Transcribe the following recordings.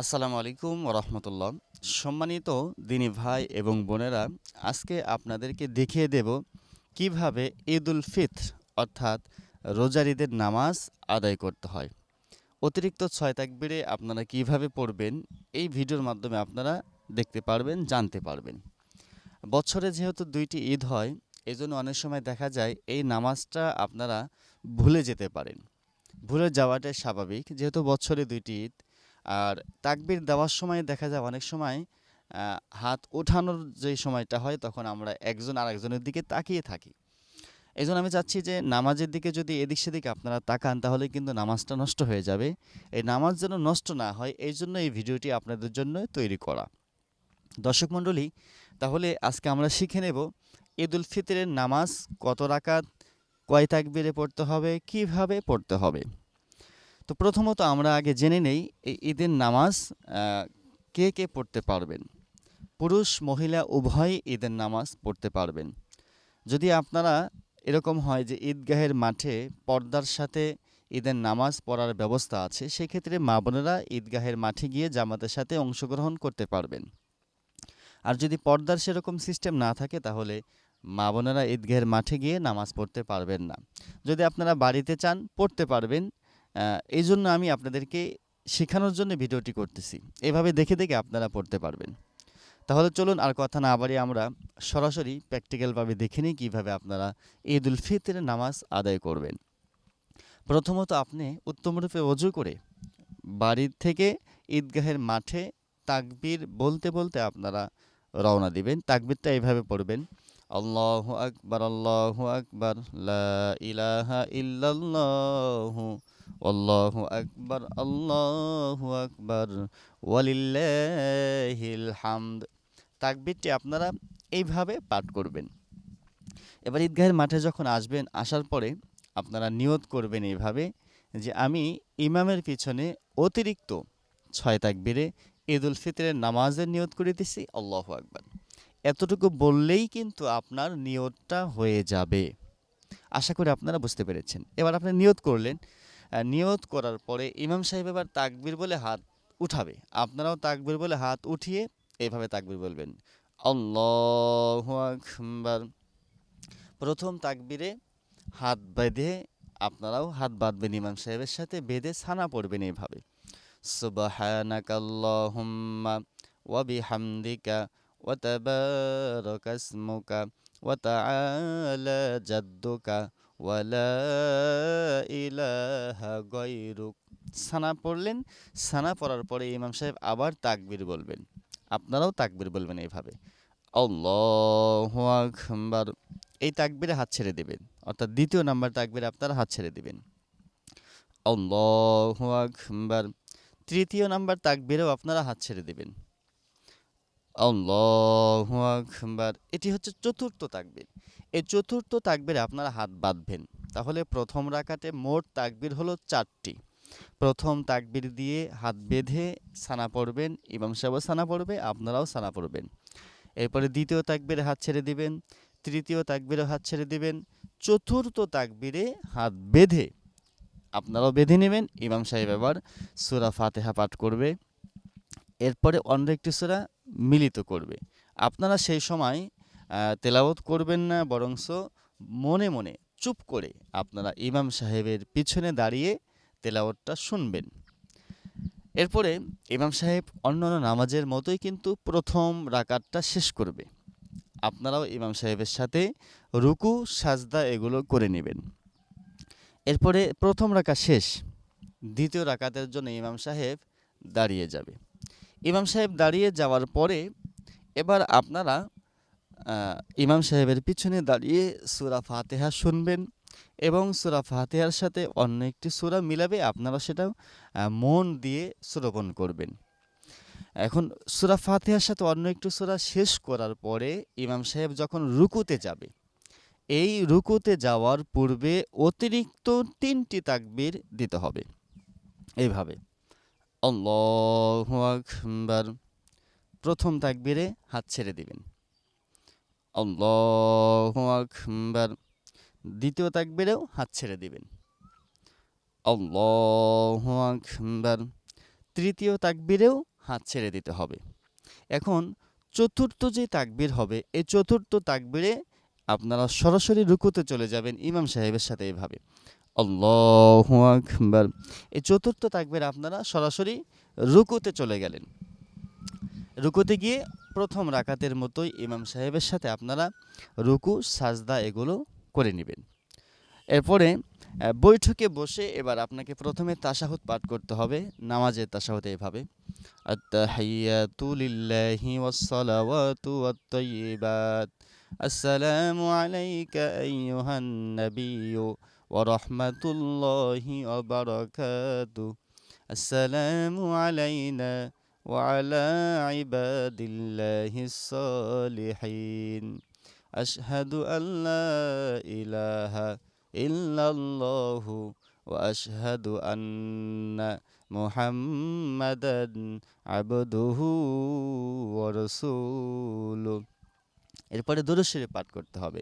আসসালামু আলাইকুম রহমতুল্লাহ। সম্মানিত দিনী ভাই এবং বোনেরা, আজকে আপনাদেরকে দেখিয়ে দেব কীভাবে ঈদ উল ফিত্র অর্থাৎ রোজার ঈদের নামাজ আদায় করতে হয়। অতিরিক্ত ছয় তাকবিরে আপনারা কীভাবে পড়বেন, এই ভিডিওর মাধ্যমে আপনারা দেখতে পারবেন, জানতে পারবেন। বছরে যেহেতু দুইটি ঈদ হয়, এজন্য অনেক সময় দেখা যায় এই নামাজটা আপনারা ভুলে যেতে পারেন। ভুলে যাওয়াটাই স্বাভাবিক, যেহেতু বছরে দুইটি ঈদ আর তাকবির দেওয়ার সময় দেখা যায় অনেক সময় হাত ওঠানোর যে সময়টা হয় তখন আমরা একজন আরেকজনের দিকে তাকিয়ে থাকি। এই আমি চাচ্ছি যে নামাজের দিকে যদি এদিক সেদিকে আপনারা তাকান তাহলে কিন্তু নামাজটা নষ্ট হয়ে যাবে। এই নামাজ যেন নষ্ট না হয় এই জন্য এই ভিডিওটি আপনাদের জন্য তৈরি করা। দর্শক মণ্ডলী, তাহলে আজকে আমরা শিখে নেব ঈদ উল ফিতরের নামাজ কত রাকাত, কয় তাকবিরে পড়তে হবে, কীভাবে পড়তে হবে। তো প্রথমত আমরা আগে জেনে নেই এই ঈদের নামাজ কে কে পড়তে পারবেন? পুরুষ, মহিলা উভয়ই ঈদের নামাজ পড়তে পারবেন। যদি আপনারা এরকম হয় যে ঈদগাহের মাঠে পর্দার সাথে ঈদের নামাজ পড়ার ব্যবস্থা আছে, সেক্ষেত্রে মা বোনেরা ঈদগাহের মাঠে গিয়ে জামাতের সাথে অংশগ্রহণ করতে পারবেন। আর যদি পর্দার সেরকম সিস্টেম না থাকে, তাহলে মা বোনেরা ঈদগাহের মাঠে গিয়ে নামাজ পড়তে পারবেন না। যদি আপনারা বাড়িতে চান, পড়তে পারবেন। এই জন্য আমি আপনাদেরকে শেখানোর জন্য ভিডিওটি করতেছি। এভাবে দেখে দেখে আপনারা পড়তে পারবেন। তাহলে চলুন আর কথা না বাড়িয়ে আমরা সরাসরি প্র্যাকটিক্যালভাবে দেখে নিই কীভাবে আপনারা ঈদ উল ফিতরের নামাজ আদায় করবেন। প্রথমত আপনি উত্তমরূপে অজু করে বাড়ির থেকে ঈদগাহের মাঠে তাকবীর বলতে বলতে আপনারা রওনা দিবেন। তাকবীরটা এইভাবে পড়বেন, আল্লাহু আকবার আল্লাহু আকবার, লা ইলাহা ইল্লাল্লাহু আল্লাহু আকবার আল্লাহু আকবার ওয়ালিল্লাহিল হামদ তাকবীরটি আপনারা এইভাবে পাঠ করবেন। এবার ঈদগাহের মাঠে যখন আসবেন, আসার পরে আপনারা নিয়ত করবেন এইভাবে যে আমি ইমামের পিছনে অতিরিক্ত ছয় তাকবীরে ঈদ উল ফিতরের নামাজের নিয়ত করিতেছি আল্লাহু আকবার। এতটুকু বললেই কিন্তু আপনার নিয়তটা হয়ে যাবে। আশা করি আপনারা বুঝতে পেরেছেন। এবার আপনি নিয়ত করলেন নিয়ত করার পরে ইমাম সাহেব এবার তাকবির বলে হাত উঠাবে। আপনারাও তাকবির বলে হাত উঠিয়ে এইভাবে তাকবির বলবেন। আল্লাহু আকবার। প্রথম তাকবিরে হাত বেঁধে আপনারাও হাত বাঁধবেন ইমাম সাহেবের সাথে, বেঁধে ছানা পড়বেন এইভাবে সুবহানাকাল্লাহুম্মা ওয়া বিহামদিকা ওয়া তাবারাকা ইসমুকা ওয়া তাআলা জাদ্দুকা ওয়া লা ইলাহা গায়রুক। ছানা পড়লেন, সানা পড়ার পরে ইমাম সাহেব আবার তাকবির বলবেন। আপনারাও তাকবির বলবেন এইভাবে। আল্লাহু আকবার। এই তাকবিরে হাত ছেড়ে দেবেন। অর্থাৎ দ্বিতীয় নাম্বার তাকবীরে আপনারা হাত ছেড়ে দিবেন। আল্লাহু আকবার। তৃতীয় নাম্বার তাকবিরেও আপনারা হাত ছেড়ে দিবেন। আল্লাহু আকবার। এটি হচ্ছে চতুর্থ তাকবীর। এই চতুর্থ তাকবীরে আপনারা হাত বাঁধবেন। তাহলে প্রথম রাকাতে মোট তাকবীর হলো চারটি। প্রথম তাকবীর দিয়ে হাত বেঁধে সানা পড়বেন, ইমাম সাহেবও সানা পড়বে, আপনারাও সানা পড়বেন। এরপরে দ্বিতীয় তাকবীরে হাত ছেড়ে দিবেন, তৃতীয় তাকবীরে হাত ছেড়ে দিবেন, চতুর্থ তাকবীরে হাত বেঁধে আপনারাও বেঁধে নেবেন, ইমাম সাহেব এবার সূরা ফাতেহা পাঠ করবে। এরপরে অন্য একটি সূরা মিলিত করবে। আপনারা সেই সময় তেলাওয়াত করবেন না, বরংস মনে মনে চুপ করে আপনারা ইমাম সাহেবের পিছনে দাঁড়িয়ে তেলাওয়াতটা শুনবেন। এরপরে ইমাম সাহেব অন্যান্য নামাজের মতোই কিন্তু প্রথম রাকাতটা শেষ করবে। আপনারাও ইমাম সাহেবের সাথে রুকু, সাজদা এগুলো করে নেবেন। এরপরে প্রথম রাকাত শেষ, দ্বিতীয় রাকাতের জন্য ইমাম সাহেব দাঁড়িয়ে যাবে। ইমাম সাহেব দাঁড়িয়ে যাওয়ার পরে এবার আপনারা ইমাম সাহেবের পিছনে দাঁড়িয়ে সুরা ফাতেহা শুনবেন এবং সুরা ফাতেহার সাথে অন্য একটি সুরা মিলাবে আপনারা আহ, মন দিয়ে শ্রবণ করবেন। এখন সুরা ফাতেহার সাথে অন্য একটু সুরা শেষ করার পরে ইমাম সাহেব যখন রুকুতে যাবে এই রুকুতে যাওয়ার পূর্বে অতিরিক্ত তিনটি তাকবির দিতে হবে। এইভাবে আকবার। প্রথম তাকবিরে হাত ছেড়ে দিবেন। আল্লাহু আকবার। দ্বিতীয় তাকবীরেও হাত ছেড়ে দিবেন। আল্লাহু আকবার। তৃতীয় তাকবিরেও হাত ছেড়ে দিতে হবে। এখন চতুর্থ যে তাকবির হবে এই চতুর্থ তাকবিরে আপনারা সরাসরি রুকুতে চলে যাবেন ইমাম সাহেবের সাথে এভাবে। আল্লাহ আকবার। এই চতুর্থ তাকবির আপনারা সরাসরি রুকুতে চলে গেলেন। রুকুতে গিয়ে প্রথম রাকাতের মতোই ইমাম সাহেবের সাথে আপনারা রুকু, সাজদা এগুলো করে নেবেন। এরপরে বৈঠকে বসে এবার আপনাকে প্রথমে তাশাহুদ পাঠ করতে হবে, নামাজের তাশাহুদ এভাবে। আত্তাহিয়াতু লিল্লাহি আসসালামু আলাইনা وعلى عباد الله الصالحين أشهد أن لا إله إلا الله وأشهد أن محمدا عبده ورسوله এরপরে দুরুশ্বরে পাঠ করতে হবে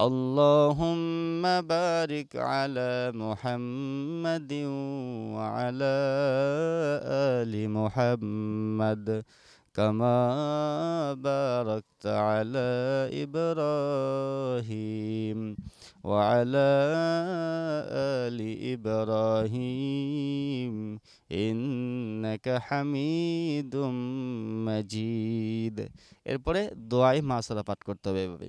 اللهم بارك على محمد وعلى آل محمد كما باركت على إبراهيم وعلى آل إبراهيم إنك حميد مجيد এরপরে দোয়াই মাসালা পাঠ করতে হবে এভাবে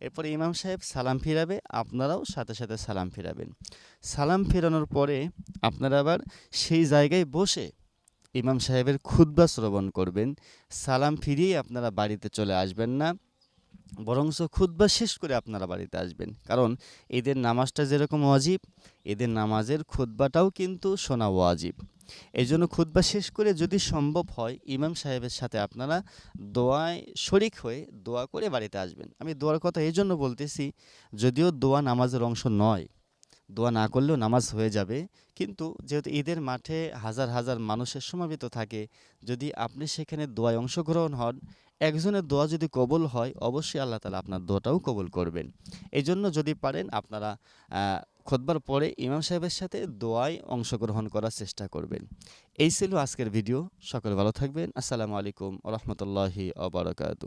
এরপরে ইমাম সাহেব সালাম ফিরাবে, আপনারাও সাথে সাথে সালাম ফিরাবেন। সালাম ফেরানোর পরে আপনারা আবার সেই জায়গায় বসে ইমাম সাহেবের খুদ্া শ্রবণ করবেন। সালাম ফিরিয়েই আপনারা বাড়িতে চলে আসবেন না বরংস খুদ্া শেষ করে আপনারা বাড়িতে আসবেন। কারণ এদের নামাজটা যেরকম ওয়াজিব, এদের নামাজের খুদ্বাটাও কিন্তু শোনা ওয়াজিব। এই জন্য খুদ্া শেষ করে যদি সম্ভব হয়, ইমাম সাহেবের সাথে আপনারা দোয়ায় শরিক হয়ে দোয়া করে বাড়িতে আসবেন। আমি দোয়ার কথা এই জন্য বলতেছি, যদিও দোয়া নামাজের অংশ নয়, দোয়া না করলেও নামাজ হয়ে যাবে। কিন্তু যেহেতু ঈদের মাঠে হাজার হাজার মানুষের সমাবেত থাকে, যদি আপনি সেখানে দোয়ায় অংশগ্রহণ হন, একজনের দোয়া যদি কবুল হয়, অবশ্যই আল্লাহ তালা আপনার দোয়াটাও কবুল করবেন। এই জন্য যদি পারেন, আপনারা খোদবার পরে ইমাম সাহেবের সাথে দোয়ায় অংশগ্রহণ করার চেষ্টা করবেন। এই ছিল আজকের ভিডিও। সকলে ভালো থাকবেন। আসসালামু আলাইকুম রহমতুল্লাহি আবরকাত